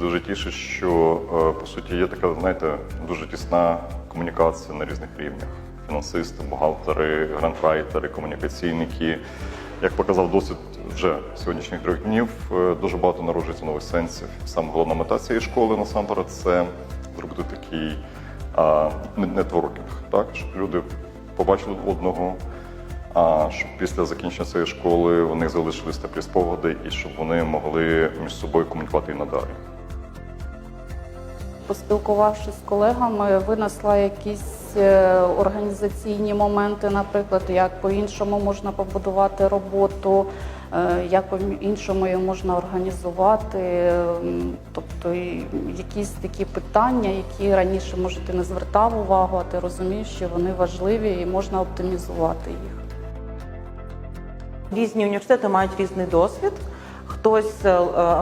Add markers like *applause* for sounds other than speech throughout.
дуже тішить, що е, по суті є така, знаєте, дуже тісна комунікація на різних рівнях. Фінансисти, бухгалтери, грантрайтери, комунікаційники. Як показав досвід вже сьогоднішніх трьох днів, е, дуже багато народжується нових сенсів. Саме головна мета цієї школи насамперед це зробити такий а, нетворкінг, так щоб люди побачили одного, а щоб після закінчення цієї школи в них залишились теплі спогади і щоб вони могли між собою комунікувати і надалі. Поспілкувавшись з колегами, винесла якісь е, організаційні моменти, наприклад, як по-іншому можна побудувати роботу, е, як по-іншому її можна організувати. Тобто якісь такі питання, які раніше може ти не звертав увагу, а ти розумієш, що вони важливі і можна оптимізувати їх. Різні університети мають різний досвід. Хтось е, е,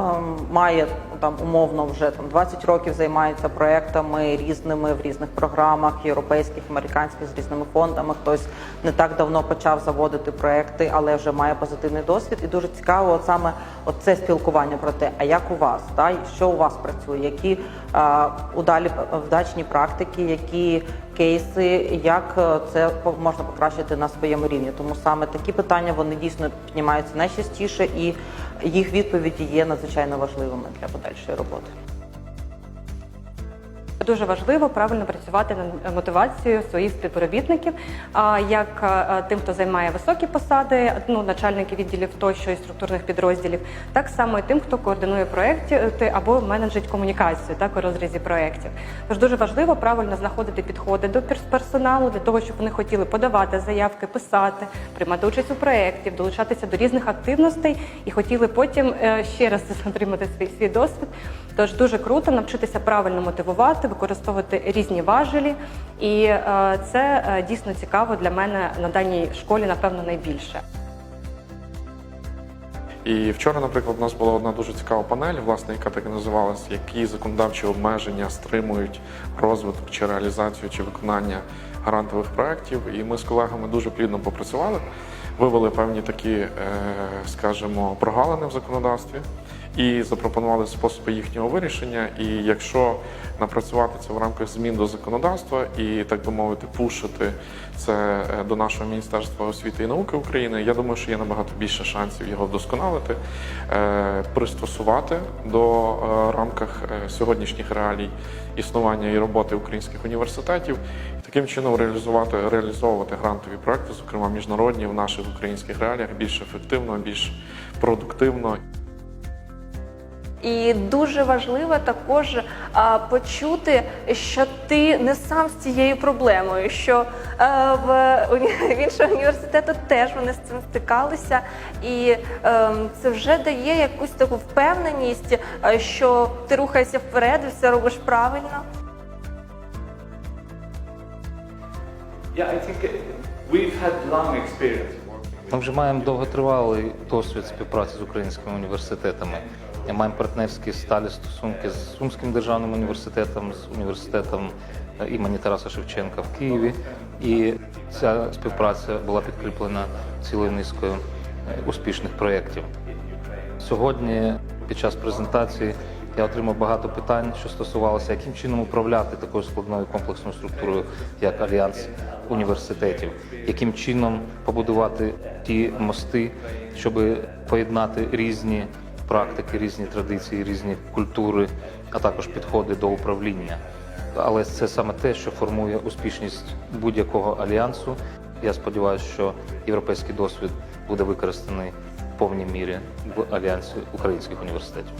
має там умовно вже там 20 років займається проектами різними в різних програмах, європейських, американських з різними фондами. Хтось не так давно почав заводити проекти, але вже має позитивний досвід. І дуже цікаво, от саме це спілкування про те, а як у вас, та що у вас працює, які е, удалі вдачні практики, які кейси, як це можна покращити на своєму рівні. Тому саме такі питання вони дійсно піднімаються найчастіше, і їх відповіді є надзвичайно важливими для подальшої роботи. Дуже важливо правильно працювати над мотивацією своїх співробітників, а, як тим, хто займає високі посади, ну начальники відділів тощо і структурних підрозділів, так само і тим, хто координує проекти або менеджить комунікацію так у розрізі проєктів. Тож дуже важливо правильно знаходити підходи до перс- персоналу для того, щоб вони хотіли подавати заявки, писати, приймати участь у проєкті, долучатися до різних активностей і хотіли потім е, ще раз *laughs* отримати свій, свій досвід. Тож дуже круто навчитися правильно мотивувати, використовувати різні важелі, і е, це е, дійсно цікаво для мене на даній школі, напевно, найбільше. І вчора, наприклад, у нас була одна дуже цікава панель, власне, яка так і називалась, які законодавчі обмеження стримують розвиток чи реалізацію чи виконання грантових проєктів. І ми з колегами дуже плідно попрацювали, вивели певні такі, е, скажімо, прогалини в законодавстві і запропонували способи їхнього вирішення. І якщо напрацювати це в рамках змін до законодавства і так би мовити, пушити це е, до нашого міністерства освіти і науки України, я думаю, що є набагато більше шансів його вдосконалити, е, пристосувати до е, рамках сьогоднішніх реалій існування і роботи українських університетів, і таким чином реалізувати реалізовувати грантові проекти, зокрема міжнародні в наших українських реаліях більш ефективно, більш продуктивно. І дуже важливо також а, почути, що ти не сам з цією проблемою, що е, в, уні- в іншого університету теж вони з цим стикалися, і е, це вже дає якусь таку впевненість, е, що ти рухаєшся вперед і все робиш правильно. Yeah, I think uh, we've had long experience Ми вже маємо довготривалий досвід співпраці з українськими університетами. Маємо партнерські сталі стосунки з Сумським державним університетом, з університетом е, імені Тараса Шевченка в Києві. І ця співпраця була підкріплена цілою низкою е, успішних проєктів. Сьогодні під час презентації я отримав багато питань, що стосувалося, яким чином управляти такою складною комплексною структурою, як альянс університетів, яким чином побудувати ті мости, щоб поєднати різні практики, різні традиції, різні культури, а також підходи до управління. Але це саме те, що формує успішність будь-якого альянсу. Я сподіваюся, що європейський досвід буде використаний в повній мірі в альянсі українських університетів.